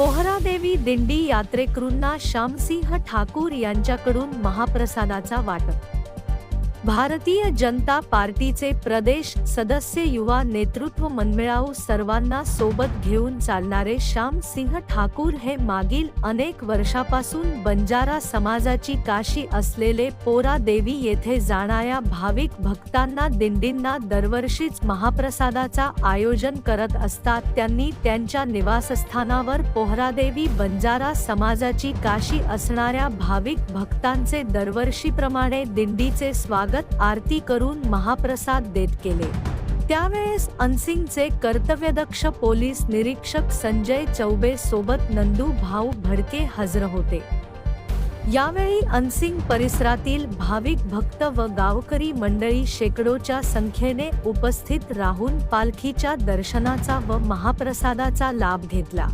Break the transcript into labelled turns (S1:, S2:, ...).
S1: पोहरादेवी दिंडी यात्रेकरूंना श्यामसिंह ठाकूर यांच्याकडून महाप्रसादाचा वाटप भारतीय जनता पार्टीचे प्रदेश सदस्य युवा नेतृत्व मनमिळावू सर्वांना सोबत घेऊन चालणारे श्याम सिंह ठाकूर हे मागील अनेक वर्षापासून बंजारा समाजाची काशी असलेले पोरा देवी येथे जाणाऱ्या भाविक भक्तांना दिंडींना दरवर्षीच महाप्रसादाचा आयोजन करत असतात. त्यांनी त्यांच्या निवासस्थानावर पोहरादेवी बंजारा समाजाची काशी असणाऱ्या भाविक भक्तांचे दरवर्षीप्रमाणे दिंडीचे स्वागत स्वागत आरती करून महाप्रसाद देत केले. त्यावेळेस अनसिंगचे कर्तव्यदक्ष पोलीस निरीक्षक संजय चौबे सोबत नंदू भाऊ भडके हजर होते. यावेळी अनसिंग परिसरातील भाविक भक्त व गावकरी मंडळी शेकडोच्या संख्येने उपस्थित राहून पालखीच्या दर्शनाचा व महाप्रसादाचा लाभ घेतला.